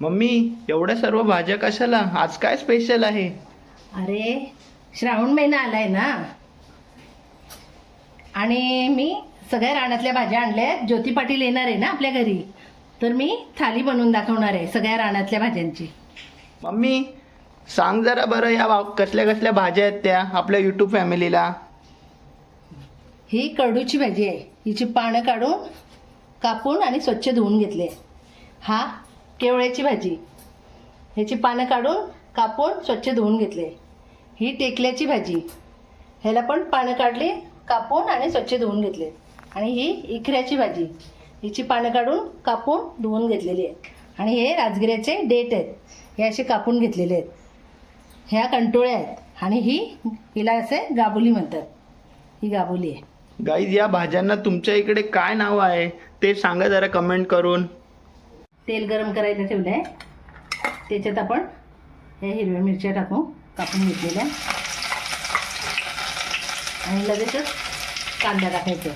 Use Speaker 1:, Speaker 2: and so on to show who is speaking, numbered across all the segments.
Speaker 1: Mummy एवढ्या सर्व भाज्या कशाला? आज काय स्पेशल आहे?
Speaker 2: अरे श्रावण महिना आलाय ना. आणि मी सगळ्या रानातल्या भाज्या आणल्या आहेत. ज्योती पाटील येणार आहे ना आपल्या घरी. तर मी थाली बनवून दाखवणार आहे सगळ्या रानातल्या भाज्यांची.
Speaker 1: मम्मी सांग जरा बरं या भा- कसल्या कसल्या भाज्या आहेत त्या आपल्या यूट्यूब फॅमिलीला
Speaker 2: ही कडूची भाजी आहे. हिची पानं काढून कापून आणि स्वच्छ धुवून घेतले. हा केवळ्याची भाजी. ह्याची पानं काढून कापून स्वच्छ धुवून घेतले. ही टेकल्याची भाजी. ह्याला पण पानं काढली कापून आणि स्वच्छ धुवून घेतले. आणि ही इखऱ्याची भाजी. हिची पानं काढून कापून धुवून घेतलेली आहे आणि हे राजगिऱ्याचे डेट आहेत. हे असे कापून घेतलेले आहेत. ह्या कंटोळ्या आहेत. आणि ही हिला असे गाबुली म्हणतात. ही गाबुली आहे.
Speaker 1: गाईज या भाज्यांना तुमच्या इकडे काय नाव आहे? ते सांगा जरा कमेंट करून.
Speaker 2: तेल गरम करायचं ठेवलं आहे त्याच्यात आपण ह्या हिरव्या मिरच्या टाकू कापून घेतलेल्या. आणि लगेचच कांदा टाकायचा.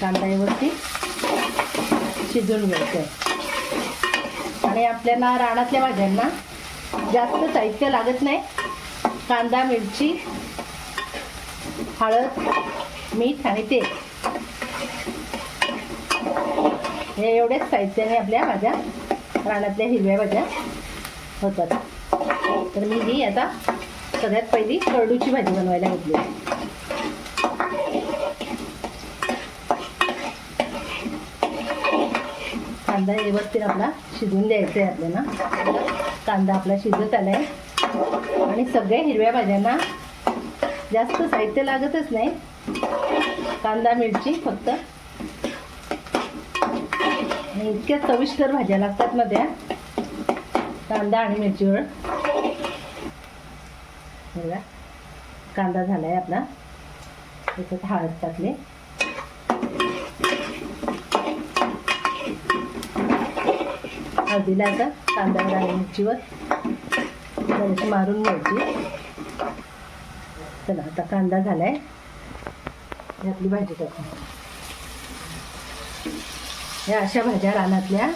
Speaker 2: कांदा यावरती शिजून घ्यायचं आहे. आणि आपल्याला रानातल्या भाज्यांना जास्त साहित्य लागत नाही. कांदा मिरची हळद मीठ आणि तेल. हे एवढेच साहित्याने आपल्या भाज्या रानातल्या हिरव्या भाज्या होतात. तर मी ही आता सगळ्यात पहिली करडूची भाजी बनवायला घेतली कांदा व्यवस्थित आपला शिजून द्यायचा आहे आपल्याला. कांदा आपला शिजत आला आहे आणि सगळ्या हिरव्या भाज्यांना जास्त साहित्य लागतच नाही. कांदा मिरची फक्त. आणि इतक्या चविष्टर भाज्या लागतात ना त्या. कांदा आणि मिरचीवर. बघा कांदा झाला आहे आपला. त्याच्यात हळद टाकले. हळदीला आता कांदा आणि मिरचीवर. मारून घ्यायची. चला आता कांदा झालाय. ही आपली भाजी टाकू. या अशा भाज्या रानातल्या.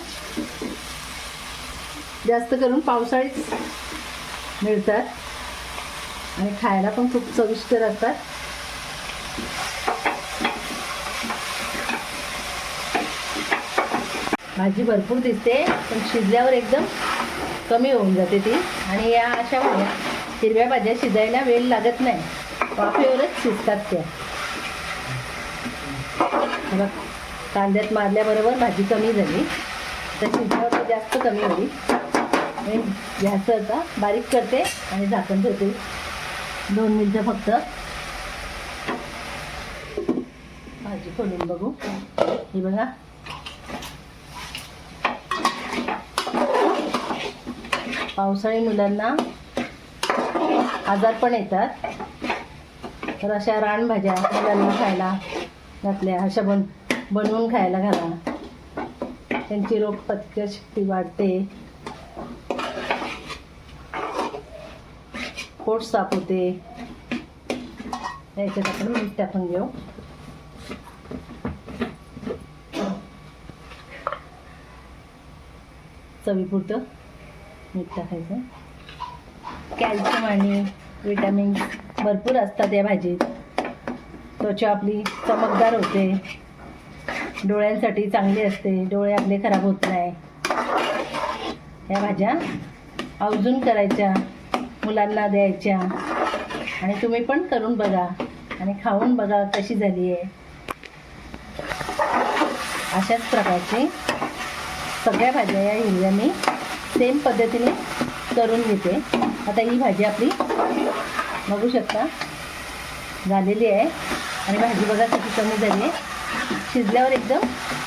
Speaker 2: जास्त करून पावसाळीच मिळतात. आणि खायला पण खूप चविष्ट असतात भाजी भरपूर दिसते पण शिजल्यावर एकदम कमी होऊन जाते ती. आणि या अशा भाज्या हिरव्या भाज्या शिजायला वेळ लागत नाही. वाफेवरच शिजतात त्या. कांद्यात मारल्याबरोबर भाजी कमी झाली. तर शिजल्यावर जास्त कमी होईल. आणि गॅस आता बारीक करते आणि झाकण ठेवते. दोन मिनटं फक्त. भाजी खोलून बघू. ही बघा. पावसाळी मुलांना आजार पण येतात. तर अशा रानभाज्या मुलांना खायला घातल्या अशा बन बनवून खायला घाला. त्यांची रोगप्रतिकारशक्ती वाढते. पोट साफ होते. याच्यात आपण मीठ टाकून घेऊ. चवीपुरतं मीठ टाकायचं. कॅल्शियम आणि विटॅमिन भरपूर असतात या भाजीत त्वचा आपली चमकदार होते. डोळ्यांसाठी चांगली असते. डोळे आपले खराब होत नाही. या भाज्या अवजून करायच्या मुलांना द्यायच्या आणि तुम्ही पण करून बघा आणि खाऊन बघा कशी झाली आहे. अशाच प्रकारची सगळ्या भाज्या या हिरव्या मी सेम पद्धतीने करून घेते. आता ही भाजी आपली बघू शकता. झालेली आहे. आणि भाजी बघा किती कमी झाली आहे. शिजल्यावर एकदम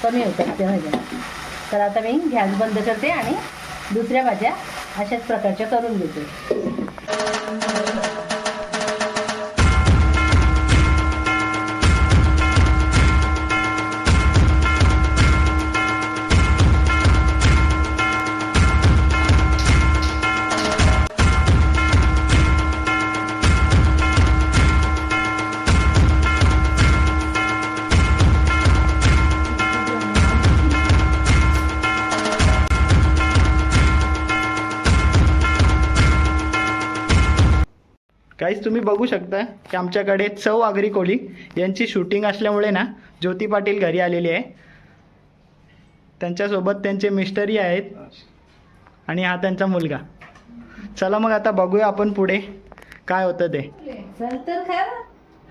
Speaker 2: कमी होतात त्या भाज्या. तर आता मी गॅस बंद करते आणि दुसऱ्या भाज्या अशाच प्रकारच्या करून घेते.
Speaker 1: गाईज तुम्ही बघू शकता की आमच्याकडे चव आगरी कोळी यांची शूटिंग असल्यामुळे ना ज्योती पाटील घरी आलेली आहे. त्यांच्यासोबत त्यांचे मिस्टरी आहेत आणि हा त्यांचा मुलगा. चला मग आता बघूया आपण पुढे काय होतं ते.
Speaker 2: चल तर खर.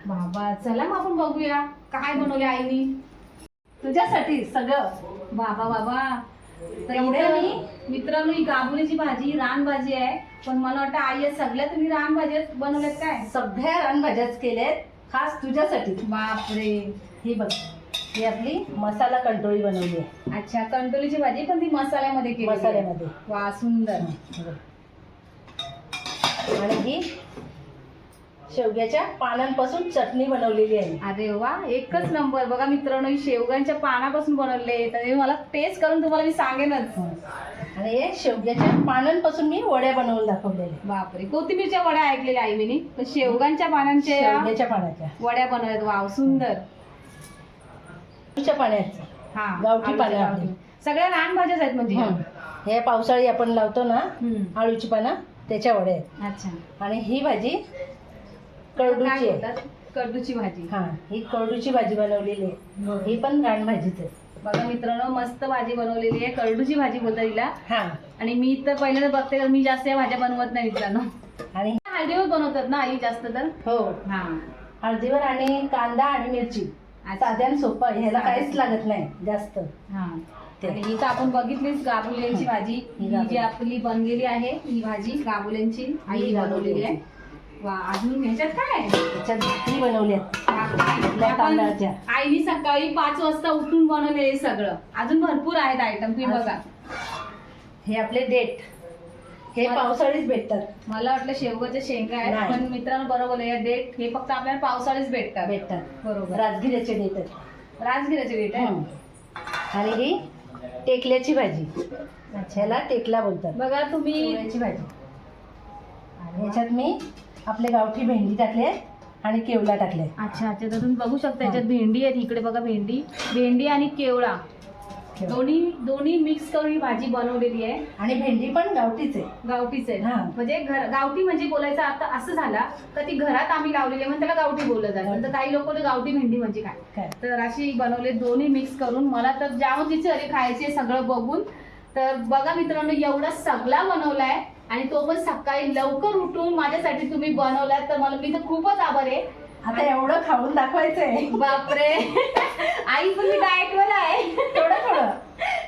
Speaker 2: बाबा चला मग आपण बघूया. काय बनवले आईनी? तुझ्यासाठी सगळं.
Speaker 3: बाबा बाबा. मित्रांनो ही गाबुलीची भाजी रानभाजी आहे. पण मला वाटतं आई सगळ्या तुम्ही रानभाज्या बनवल्यात काय?
Speaker 2: सगळ्या रानभाज्याच केल्यात खास तुझ्यासाठी.
Speaker 3: बापरे.
Speaker 2: ही बघ ही आपली मसाला कंट्रोळी बनवली आहे.
Speaker 3: अच्छा कंटोलीची भाजी पण ती मसाल्यामध्ये केली
Speaker 2: मसाल्यामध्ये.
Speaker 3: वा सुंदर.
Speaker 2: आणि ही शेवग्याच्या पानांपासून चटणी बनवलेली आहे.
Speaker 3: अरे वा एकच नंबर. बघा मित्रांनो ही शेवगांच्या पानापासून बनवले तर हे मला टेस्ट करून तुम्हाला मी सांगेनच.
Speaker 2: आणि हे शेवग्याच्या पानांपासून मी वड्या बनवून दाखवलेल्या
Speaker 3: बापरे कोथिंबीरच्या वड्या ऐकलेल्या आई मी पण शेवगांच्या पानांच्या
Speaker 2: शेवग्याच्या पानाच्या.
Speaker 3: वड्या बनवल्यात. वाव सुंदर.
Speaker 2: पाण्याचं
Speaker 3: हा
Speaker 2: गावठी पानं.
Speaker 3: गावठी. सगळ्या रानभाज्याच आहेत म्हणजे.
Speaker 2: हं. हे पावसाळी आपण लावतो ना
Speaker 3: हम्म.
Speaker 2: आळूची पानं त्याच्या वड्या आहेत.
Speaker 3: अच्छा.
Speaker 2: आणि ही भाजी कडूची आहे?
Speaker 3: कडूची भाजी.
Speaker 2: हा ही कडूची भाजी बनवलेली आहे. ही. पण रानभाजीच आहे.
Speaker 3: बघा मित्रांनो मस्त भाजी बनवलेली आहे. करडूची भाजी बोलतात तिला
Speaker 2: हा.
Speaker 3: आणि मी तर पहिल्यांदा बघते तर मी जास्त या भाज्या बनवत नाही मित्रांनो.
Speaker 2: आणि?
Speaker 3: हळदीवर बनवतात ना आई जास्त तर?
Speaker 2: हो.
Speaker 3: हा.
Speaker 2: हळदीवर आणि कांदा आणि मिरची. साध्या आणि सोपं. ह्याला काहीच लागत नाही जास्त.
Speaker 3: हा. आणि ही तर आपण बघितलीच गाबुल्यांची भाजी.
Speaker 2: ही
Speaker 3: ही जी. आपली बनलेली आहे ही भाजी गाबुल्यांची आई
Speaker 2: ही
Speaker 3: बनवलेली आहे. वा अजून ह्याच्यात काय?
Speaker 2: त्याच्यात भाकरी बनवली आहे
Speaker 3: आपण
Speaker 2: तांदळाच्या.
Speaker 3: आईनी सकाळी पाच वाजता उठून बनवले हे सगळं. अजून भरपूर आहेत आयटम तुम्ही बघा.
Speaker 2: हे आपले डेट. हे पावसाळीच भेटतात.
Speaker 3: मला वाटलं शेवगाच्या शेंगा आहेत. पण मित्रांनो बरोबर आहे डेट हे फक्त आपल्याला पावसाळीच भेटतात.
Speaker 2: भेटतात.
Speaker 3: बरोबर.
Speaker 2: राजगिऱ्याचे डेट आहेत.
Speaker 3: राजगिराचे डेट आहे.
Speaker 2: आणि ही टेकल्याची भाजी. ह्याला टेकला बोलतात.
Speaker 3: बघा तुम्ही.
Speaker 2: भाजी. आणि ह्याच्यात मी आपले गावठी भेंडी टाकले आणि केवला टाकले
Speaker 3: अच्छा अच्छा. तर तुम्ही बघू शकता याच्यात भेंडी आहेत. इकडे बघा भेंडी. भेंडी आणि केवळा. दोन्ही दोन्ही मिक्स करून ही भाजी बनवलेली आहे.
Speaker 2: आणि भेंडी पण गावठीच आहे.
Speaker 3: गावठीच आहे.
Speaker 2: हा.
Speaker 3: म्हणजे घर गावठी म्हणजे बोलायचा अर्थ असं झाला तर ती घरात आम्ही लावलेली आहे म्हणून त्याला गावठी बोललं जातं. तर काही लोक गावठी भेंडी म्हणजे काय?
Speaker 2: काय?
Speaker 3: तर अशी बनवले दोन्ही मिक्स करून. मला तर जाम तिची अरे खायची सगळं बघून. तर बघा मित्रांनो एवढा सगळा बनवलाय. आणि तो पण सकाळी लवकर उठून माझ्यासाठी तुम्ही बनवलाय तर मला मी तर खूपच आभार आहे.
Speaker 2: आता एवढं खाऊन दाखवायचंय.
Speaker 3: बापरे. आई पण मी डाएट वर आहे.
Speaker 2: थोडं थोडं.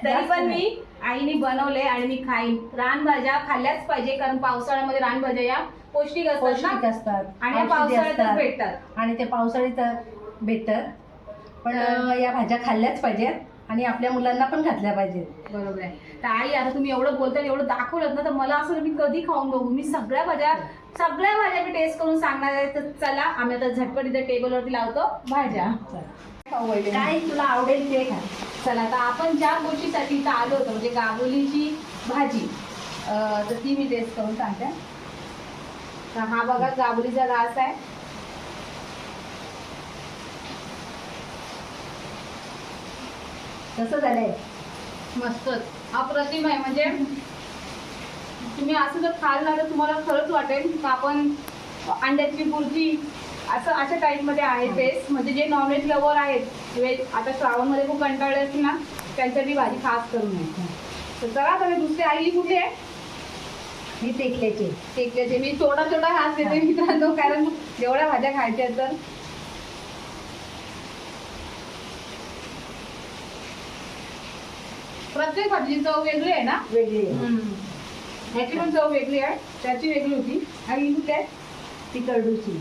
Speaker 3: तरी पण. मी आईने बनवले आणि मी खाईन. रानभाज्या खाल्ल्याच पाहिजे कारण पावसाळ्यामध्ये रानभाज्या या पौष्टिक असतात
Speaker 2: पौष्टिक
Speaker 3: ना
Speaker 2: असतात.
Speaker 3: आणि पावसाळ्यातच
Speaker 2: असतात.
Speaker 3: भेटतात.
Speaker 2: आणि ते पावसाळीत भेटतात. पण या भाज्या खाल्ल्याच पाहिजेत. आणि आपल्या मुलांना पण घातल्या पाहिजेत.
Speaker 3: बरोबर आहे. तर आई आता तुम्ही एवढं बोलताय एवढं दाखवलं ना तर मला असं मी कधी खाऊन बघू. मी सगळ्या भाज्या सगळ्या भाज्या मी टेस्ट करून सांगणार आहे. तर चला आम्ही आता झटपट इथे टेबलवरती लावतो. भाज्या. खाऊ.
Speaker 2: काय तुला आवडेल ते खा.
Speaker 3: चला आता आपण ज्या गोष्टीसाठी इथं आलो होतो म्हणजे गाबोलीची भाजी अं, तर ती मी टेस्ट करून सांगते. तर हा बघा गाबोलीचा घास आहे.
Speaker 2: कसं झालंय?
Speaker 3: मस्तच. अप्रतिम आहे. म्हणजे तुम्ही असं जर खाल ना तर तुम्हाला खरंच वाटेल का आपण अंड्याची बुर्जी असं अशा टाईपमध्ये आहे टेस्ट म्हणजे जे नॉनव्हेज लवर आहेत व्हेज आता श्रावणमध्ये खूप कंटाळले असतील ना त्यांच्यासाठी भाजी खास करून आहे. तर चला तर दुसरी आई कुठे आहे?
Speaker 2: ही टेकल्याची
Speaker 3: टेकल्याचे मी छोटा छोटा घास देते मित्रांनो कारण जेवढ्या भाज्या खायच्या तर. प्रत्येक भाजीची चव वेगळी आहे ना?
Speaker 2: वेगळी आहे.
Speaker 3: ह्याची पण चव वेगळी आहे त्याची वेगळी होती. आणि ही कुठे आहे?
Speaker 2: ती कडूची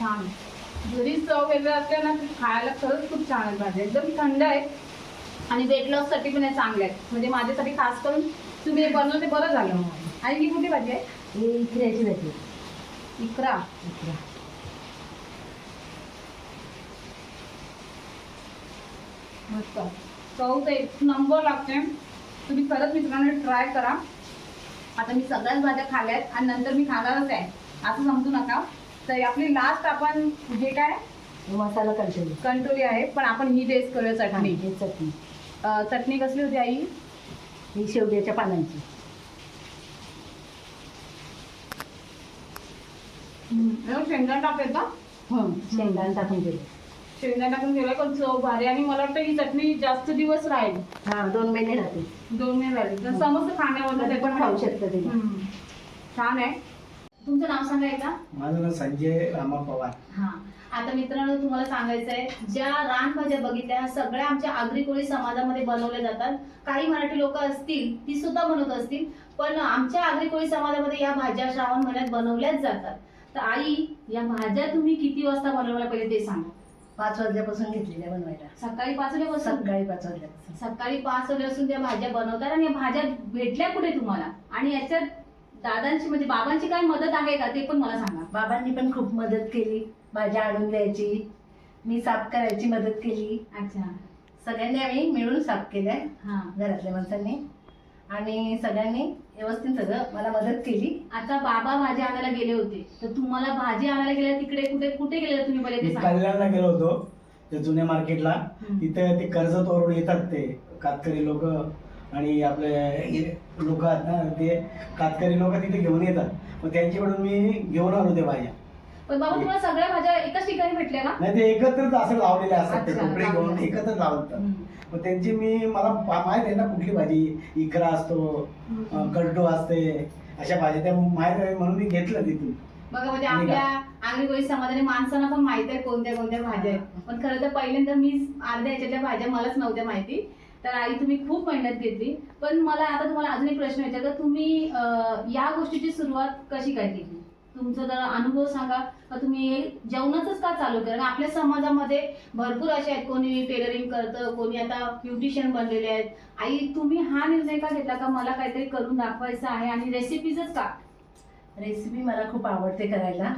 Speaker 3: छान. जरी चव वेगळ्या असल्या ना तरी खायला खरंच खूप छान आहे भाज्या एकदम थंड आहे. आणि वेट लॉससाठी पण हे चांगले आहेत म्हणजे माझ्यासाठी खास करून तुम्ही हे बनवलं ते बरं झालं आणि ही कुठली भाजी आहे?
Speaker 2: ही इकऱ्याची भाजी.
Speaker 3: इकरा.
Speaker 2: इकरा.
Speaker 3: मस्त. चव तर एक नंबर लागते तुम्ही खरंच मित्रांनो ट्राय करा. आता मी सगळ्याच भाज्या खाल्ल्यात आणि नंतर मी खाणारच आहे. असं समजू नका. तर आपली लास्ट आपण जे काय?
Speaker 2: मसाला कंट्रोल
Speaker 3: कंट्रोली आहे पण आपण ही टेस्ट करूया चटणी.
Speaker 2: हे चटणी.
Speaker 3: चटणी कसली होती आई?
Speaker 2: ही शेवग्याच्या पानांची.
Speaker 3: शेंगदाणा का?
Speaker 2: हं, शेंगदाणे टाकून दिले.
Speaker 3: शेंगदाणा टाकून गेला पण चव भारी. आणि मला वाटतं ही चटणी जास्त दिवस राहील.
Speaker 2: हा दोन महिने राहते.
Speaker 3: दोन महिने राहील. तर समजतं खाण्यामध्ये
Speaker 2: पण खाऊ शकता तुम्ही.
Speaker 3: छान आहे. तुमचं नाव सांगायचं
Speaker 1: माझं नाव संजय रामा पवार.
Speaker 3: हा. आता मित्रांनो तुम्हाला सांगायचं आहे ज्या रानभाज्या बघितल्या ह्या सगळ्या आमच्या आगरी कोळी समाजामध्ये बनवल्या जातात. काही मराठी लोक असतील ती सुद्धा बनवत असतील पण आमच्या आगरी कोळी समाजामध्ये या भाज्या श्रावण महिन्यात बनवल्याच जातात. तर आई या भाज्या तुम्ही किती वाजता बनवल्या पहिले ते सांगा.
Speaker 2: पाच वाजल्यापासून घेतलेल्या बनवायला.
Speaker 3: सकाळी पाच वाजल्यापासून?
Speaker 2: सकाळी पाच वाजल्यापासून.
Speaker 3: सकाळी पाच वाजल्यापासून त्या भाज्या बनवतात आणि या भाज्या भेटल्या कुठे तुम्हाला? आणि याच्यात दादांची म्हणजे बाबांची काय मदत आहे का ते पण मला सांगा.
Speaker 2: बाबांनी पण खूप मदत केली. भाज्या आणून द्यायची. मी साफ करायची मदत केली.
Speaker 3: अच्छा.
Speaker 2: सगळ्यांनी आम्ही मिळून साफ केल्या.
Speaker 3: हा.
Speaker 2: घरातल्या माणसांनी. आणि सगळ्यांनी व्यवस्थित सगळं. मला मदत केली.
Speaker 3: आता बाबा भाजी आणायला गेले होते. तर तुम्हाला भाजी आणायला गेल्या तिकडे कुठे कुठे गेले तुम्ही पहिले
Speaker 1: मी
Speaker 3: ते सांगा.
Speaker 1: कल्याणला गेलो होतो त्या जुन्या मार्केटला.
Speaker 3: हम्म.
Speaker 1: तिथे ते कर्जतवरून येतात ते कातकरी लोक आणि आपले लोक आहेत ना ते कातकरी लोक तिथे घेऊन येतात. मग त्यांच्याकडून मी घेऊन आलो ते भाज्या
Speaker 3: पण बाबा तुम्हाला सगळ्या भाज्या एकाच ठिकाणी भेटल्या का?
Speaker 1: नाही ते एकत्रच असं लावलेले असतात ते
Speaker 3: अच्छा,
Speaker 1: कपडे घेऊन
Speaker 3: लावलेले.
Speaker 1: एकत्रच लावतात.
Speaker 3: हम्म.
Speaker 1: मग त्यांची मी मला माहीत आहे ना कुठली भाजी इकरा असतो गड्डू असते अशा भाज्या त्या माहीत आहे म्हणून मी घेतलं तिथून.
Speaker 3: बघा म्हणजे आपल्या आंगरी कोळी समाजाने माणसांना पण माहीत आहे कोणत्या कोणत्या भाज्या आहेत. पण खरं तर पहिल्यांदा मी अर्ध्या ह्याच्यातल्या भाज्या मलाच नव्हत्या माहिती. तर आई तुम्ही खूप मेहनत घेतली. पण मला आता तुम्हाला अजून एक प्रश्न विचारला तुम्ही या गोष्टीची सुरुवात कशी काय केली? तुमचा जरा अनुभव सांगा. का तुम्ही हे जेवणाचंच का चालू केलं? कारण आपल्या समाजामध्ये भरपूर असे आहेत. कोणी टेलरिंग करतं कोणी आता ब्युटिशियन बनलेले आहेत. आई तुम्ही हा निर्णय का घेतला? का मला काहीतरी करून दाखवायचं आहे? आणि रेसिपीजच का?
Speaker 2: रेसिपी मला खूप आवडते करायला.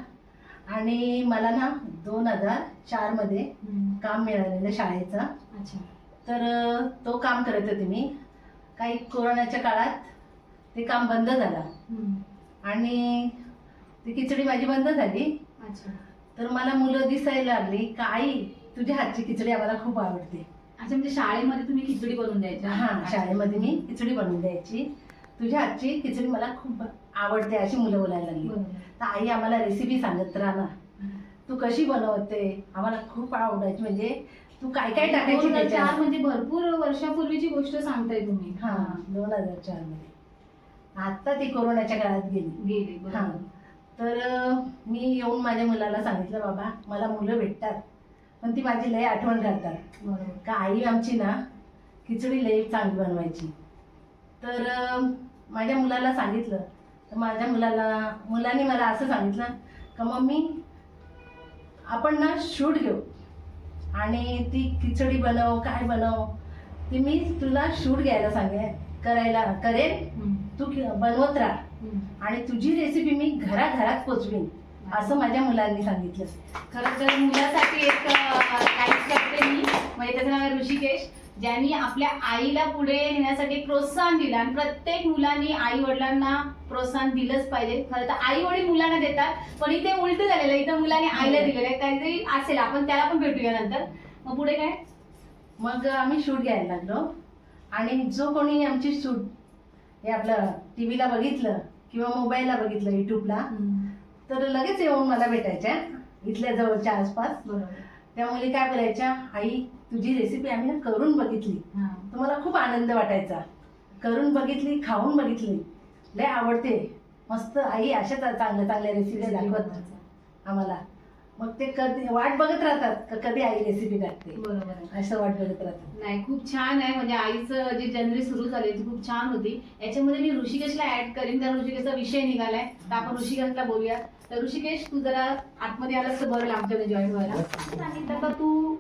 Speaker 2: आणि मला ना दोन हजार चारमध्ये काम मिळालेलं शाळेचं.
Speaker 3: अच्छा.
Speaker 2: तर तो काम करत होते मी. काही कोरोनाच्या काळात ते काम बंद झालं. आणि ती खिचडी माझी बंद झाली.
Speaker 3: अच्छा.
Speaker 2: तर मला मुलं दिसायला लागली का आई तुझ्या हातची खिचडी आम्हाला खूप आवडते.
Speaker 3: अच्छा म्हणजे शाळेमध्ये तुम्ही खिचडी बनवून द्यायच्या?
Speaker 2: हा शाळेमध्ये मी खिचडी बनवून द्यायची. तुझ्या हातची खिचडी मला खूप आवडते अशी मुलं बोलायला लागली. तर आई आम्हाला रेसिपी सांगत राहा ना. तू कशी बनवते? आम्हाला खूप आवडायची. म्हणजे तू काय काय टाकायची
Speaker 3: चार? म्हणजे भरपूर वर्षापूर्वीची गोष्ट सांगताय तुम्ही.
Speaker 2: हा दोन हजार चारमध्ये आता ती कोरोनाच्या काळात गेली.
Speaker 3: गेली
Speaker 2: हा. तर मी येऊन माझ्या मुलाला सांगितलं बाबा मला मुलं भेटतात पण ती माझी लय आठवण करतात
Speaker 3: बरोबर.
Speaker 2: का आई आमची ना खिचडी लय चांगली बनवायची तर माझ्या मुलाला सांगितलं तर माझ्या मुलाला मुलाने मला असं सांगितलं का मम्मी आपण ना शूट घेऊ आणि ती खिचडी बनव काय बनव ती मी तुला शूट घ्यायला सांगे करायला करेन. तू कि- बनवत राहा. आणि तुझी रेसिपी मी घराघरात पोचवीन असं माझ्या मुलांनी सांगितलं.
Speaker 3: खरं तर मुलासाठी एक लाईक करते मी म्हणजे त्याचं नाव आहे ऋषिकेश ज्यांनी आपल्या आईला पुढे नेण्यासाठी प्रोत्साहन दिलं आणि प्रत्येक मुलांनी आई वडिलांना प्रोत्साहन दिलंच पाहिजे. खरं तर आई वडील मुलांना देतात पण इथे उलट झालेलं आहे. इथं मुलांनी आईला दिलेलं आहे. काहीतरी असेल. आपण त्याला पण भेटूया नंतर. मग पुढे काय?
Speaker 2: मग आम्ही शूट घ्यायला लागलो. आणि जो कोणी आमची शूट हे आपलं टी व्हीला बघितलं किंवा मोबाईलला बघितलं युट्यूबला तर लगेच येऊन मला भेटायच्या इथल्या जवळच्या आसपास. त्या मुली काय बोलायच्या आई तुझी रेसिपी आम्ही ना करून बघितली. तर मला खूप आनंद वाटायचा. करून बघितली खाऊन बघितली. लय आवडते. मस्त आई अशाच चांगल्या चांगल्या रेसिपी दाखवत आम्हाला. मग ते कधी वाट बघत राहतात का कधी आई रेसिपी टाकते?
Speaker 3: बरोबर आहे.
Speaker 2: असं वाट बघत राहतात.
Speaker 3: नाही खूप छान आहे. म्हणजे आईचं जी जर्नी सुरू झाली ती खूप छान होती. याच्यामध्ये मी ऋषिकेशला ऍड करीन. कारण ऋषिकेशचा विषय निघालाय. तर आपण ऋषिकेशला बोलूया. तर ऋषिकेश तू जरा आतमध्ये आलास तर बरं आमच्याकडे जॉईन व्हायला. सांगितलं का तू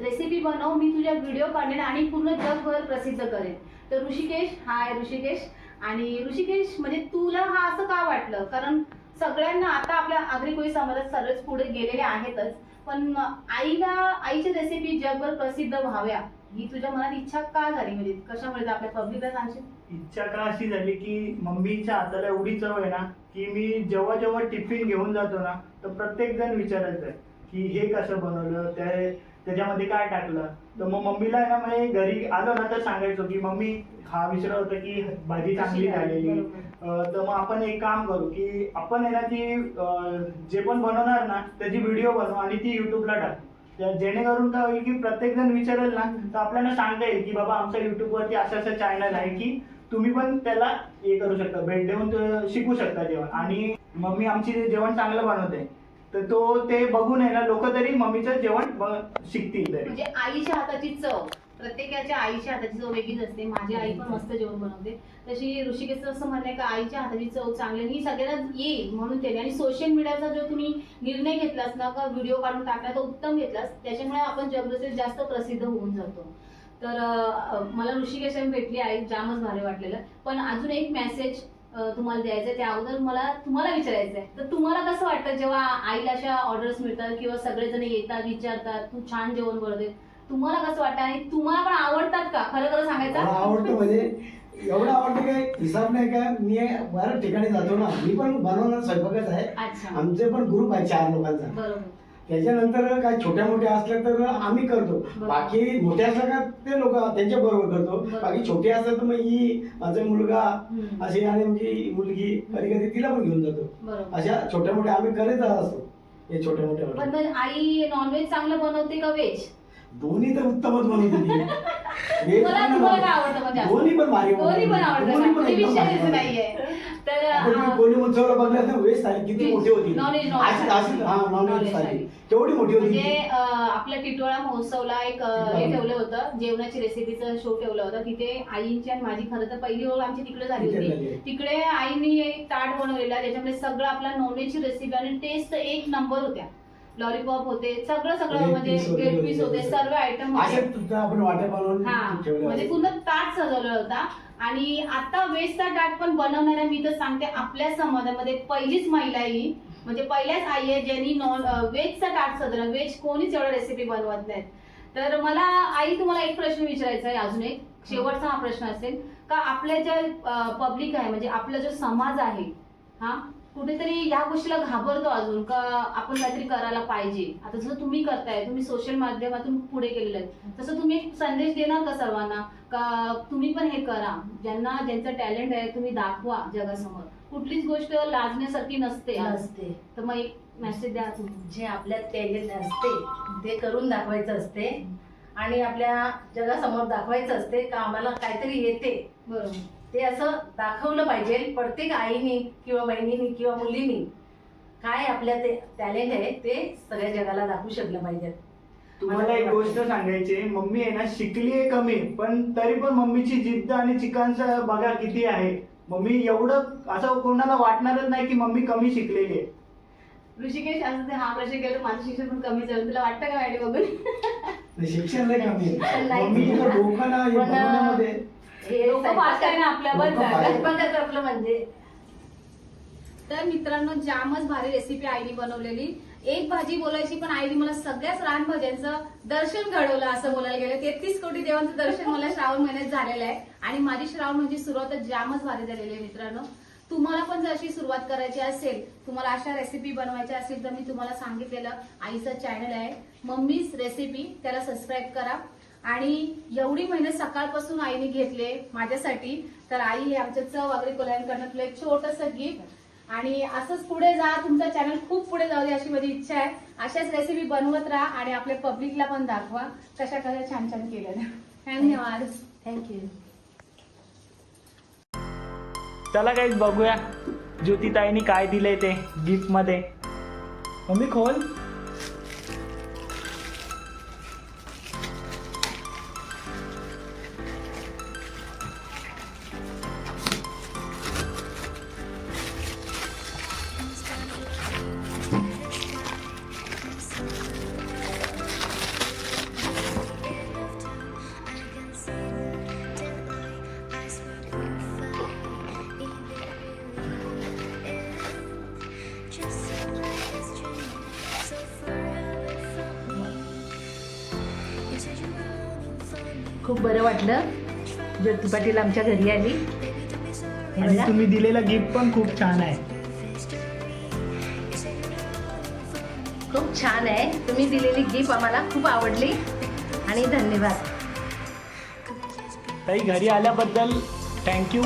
Speaker 3: रेसिपी बनव मी तुझ्या व्हिडिओ काढेन आणि पूर्ण जगभर प्रसिद्ध करेन. तर ऋषिकेश हाय ऋषिकेश. आणि ऋषिकेश म्हणजे तुला हा असं का वाटलं? कारण सगळ्यांना आता आपल्या आगरी कोळी समाजात सर्वच पुढे गेलेले आहेतच. पण आईला आईची रेसिपी जगभर प्रसिद्ध व्हाव्या ही तुझ्या मनात इच्छा का झाली? म्हणजे कशामुळे आपल्या पब्लिकला सांगशील?
Speaker 1: इच्छा का अशी झाली की मम्मीच्या हाताला एवढी चव आहे ना की मी जेव्हा जेव्हा टिफिन घेऊन जातो ना तर प्रत्येक जण विचारायचं आहे की हे कसं बनवलं ते
Speaker 4: त्याच्यामध्ये काय टाकलं? तर मग मम्मीला ना म्हणजे घरी आलो ना तर सांगायचो की मम्मी हा विचारत होतं की भाजी चांगली झालेली. तर मग आपण एक काम करू की आपण आहे ना ती जे पण बनवणार ना त्याची व्हिडिओ बनवू आणि ती युट्यूबला टाकू. जेणेकरून काय होईल की प्रत्येक जण विचारेल ना तर आपल्याला सांगता येईल की बाबा आमच्या युट्यूबवरती असं असं चॅनल आहे की तुम्ही पण त्याला हे करू शकता भेट देऊन शिकू शकता जेवण. आणि मम्मी आमची जेवण चांगलं बनवते. तर तो ते बघून आहे ना लोक तरी मम्मीचं जेवण शिकतील तरी.
Speaker 3: म्हणजे आईच्या हाताची चव. प्रत्येकाच्या आईच्या हाताची चव वेगळीच असते. माझी आई पण मस्त जेवण बनवते. तशी ऋषिकेशचं असं म्हणणं आहे का आईच्या हाताची चव चांगली आणि ही सगळ्यांना येईल म्हणून त्याने. आणि सोशल मीडियाचा जो तुम्ही निर्णय घेतलास ना का व्हिडिओ काढून टाकला तो उत्तम घेतलास. त्याच्यामुळे आपण जबरदस्ती जास्त प्रसिद्ध होऊन जातो. तर मला ऋषिकेश भेटली आई जामच भारी वाटलेलं. पण अजून एक मेसेज तुम्हाला द्यायचं त्या अगोदर मला तुम्हाला विचारायचं आहे तर तुम्हाला कसं वाटतं जेव्हा आईला अशा ऑर्डर्स मिळतात किंवा सगळेजण येतात विचारतात तू छान जेवण बनवते. तुम्हाला कसं वाटतं आणि तुम्हाला पण आवडतात का? खरं खरं सांगायचं?
Speaker 1: आवडतं म्हणजे एवढं आवडतं काय हिसाब नाही काय मी बऱ्याच ठिकाणी जातो ना मी पण बनवणार स्वयंपाकच आहे. आमचे पण ग्रुप आहे चार लोकांचा.
Speaker 3: बरोबर.
Speaker 1: त्याच्यानंतर काय छोट्या मोठ्या असल्या तर आम्ही करतो. बाकी मोठ्या असल्या का ते लोक त्यांच्या बरोबर करतो. बाकी छोटे असतात तर मग ही माझा मुलगा. अशी आणि आमची मुलगी कधी कधी तिला पण घेऊन जातो. अशा छोट्या मोठ्या आम्ही करत असतो. हे छोट्या मोठ्या
Speaker 3: आई नॉनव्हेज चांगलं बनवते का व्हेज
Speaker 1: दोन्ही तर उत्तमच बनवते
Speaker 3: म्हणजे
Speaker 1: दोन्ही पण भारी
Speaker 3: दोन्ही पण आवडतं. विषयच
Speaker 1: बनवते.
Speaker 3: नाहीये. तर
Speaker 1: कोणी ना किती. मोठी होती अशी-. अशी- हा. केवढी मोठी होती
Speaker 3: म्हणजे
Speaker 1: ती.
Speaker 3: अं, आपल्या टिटोळा महोत्सवला एक अं, हे ठेवलं होतं जेवणाची रेसिपीचा शो ठेवला होता तिथे आईंची आणि माझी खरं तर पहिली ओळख आमची तिकडे झाली
Speaker 1: तिथे झाली
Speaker 3: होती
Speaker 1: आहे.
Speaker 3: तिकडे आईनी एक ताट बनवलेला ज्याच्यामध्ये सगळं आपला नॉनव्हेजची रेसिपी आणि टेस्ट एक नंबर होत्या लॉलीपॉप होते सगळं सगळं
Speaker 1: Leg
Speaker 3: म्हणजे
Speaker 1: piece होते,
Speaker 3: गेट पीस होते. सर्व आयटम
Speaker 1: असे
Speaker 3: होते
Speaker 1: तुझं आपण वाट्या बनवून
Speaker 3: हा म्हणजे. पूर्ण ताट सजवला होता. आणि आता वेजचा ताट पण बनवणाऱ्या मी तर सांगते आपल्या समाजामध्ये पहिलीच महिला ही. म्हणजे पहिल्याच आई आहे ज्यांनी नॉन वेजचा ताट सजवला. वेज कोणीच एवढा रेसिपी बनवत नाहीत तर मला आई तुम्हाला एक प्रश्न विचारायचा आहे अजून एक. शेवटचा हा प्रश्न असेल. का आपल्या ज्या पब्लिक आहे म्हणजे आपला जो समाज आहे हा कुठेतरी या गोष्टीला घाबरतो अजून का आपण काहीतरी करायला पाहिजे. आता जसं तुम्ही करताय तुम्ही सोशल माध्यमातून पुढे केलेलं आहे तसं तुम्ही एक संदेश देणार का सर्वांना? का तुम्ही पण हे करा? ज्यांना ज्यांचं टॅलेंट आहे तुम्ही दाखवा जगासमोर. कुठलीच गोष्ट लाजण्यासारखी नसते.
Speaker 2: नसते.
Speaker 3: तर मग एक मेसेज द्या तुम्ही
Speaker 2: जे आपल्यात टॅलेंट असते ते करून दाखवायचं असते. आणि आपल्या जगासमोर दाखवायचं असते का आम्हाला काहीतरी येते.
Speaker 3: बरोबर.
Speaker 2: ते असं दाखवलं पाहिजे प्रत्येक आईने किंवा बहिणीने किंवा मुलीनी काय आपल्या ते टॅलेंट आहे ते सगळ्या जगाला दाखवू शकलं पाहिजे.
Speaker 4: तुम्हाला एक गोष्ट सांगायची आहे. मम्मी आहे ना शिकली आहे कमी पण तरी पण मम्मीची जिद्द आणि चिकनचं बघा किती आहे. मम्मी एवढं असं कोणाला वाटणारच नाही की मम्मी कमी शिकलेली आहे.
Speaker 3: ऋषिकेश असं ते हा प्रश्न केला माझं शिक्षण पण कमी झालं. तुला वाटतं का मॅडम बघून?
Speaker 1: शिक्षण नाही कमी
Speaker 2: शिक्षण
Speaker 1: हे
Speaker 3: फास्ट आहे ना आपल्यावर
Speaker 1: fast.
Speaker 2: स्वयंपाकाचं आपलं म्हणजे.
Speaker 3: तर मित्रांनो जामच भारी रेसिपी आईने बनवलेली. एक भाजी बोलायची पण आईने मला सगळ्याच रानभाज्यांचं दर्शन घडवलं असं बोलायला गेलं. तेहतीस कोटी देवांचं दर्शन मला श्रावण महिन्यात झालेलं आहे. आणि माझी श्रावण म्हणजे सुरुवात जामच भारी झालेली आहे मित्रांनो. तुम्हाला पण जर अशी सुरुवात करायची असेल तुम्हाला अशा रेसिपी बनवायच्या असेल तर मी तुम्हाला सांगितलेलं आईचं चॅनल आहे. मम्मीज रेसिपी त्याला सबस्क्राईब करा. आणि एवढी मेहनत सकाळपासून आईने घेतले माझ्यासाठी. तर आई हे आमच्या चव वगैरे कोल्यांकडनं तुला एक छोटंसं गिफ्ट आणि असंच पुढे जा तुमचा चॅनल खूप पुढे जाऊ दे अशी माझी इच्छा आहे. अशाच रेसिपी बनवत राहा आणि आपल्या पब्लिकला पण दाखवा. कशा कशा छान छान केलेल्या धन्यवाद.
Speaker 2: थँक्यू
Speaker 4: चला काही बघूया. ज्योतिताईनी काय दिलंय ते गिफ्टमध्ये. मम्मी खोल.
Speaker 2: खूप बरं वाटलं. ज्योती पाटील आमच्या घरी आली.
Speaker 4: आणि तुम्ही दिलेला गिफ्ट पण खूप छान आहे.
Speaker 2: खूप छान आहे. तुम्ही दिलेली गिफ्ट आम्हाला खूप आवडली. आणि धन्यवाद.
Speaker 4: ताई घरी आल्याबद्दल थँक्यू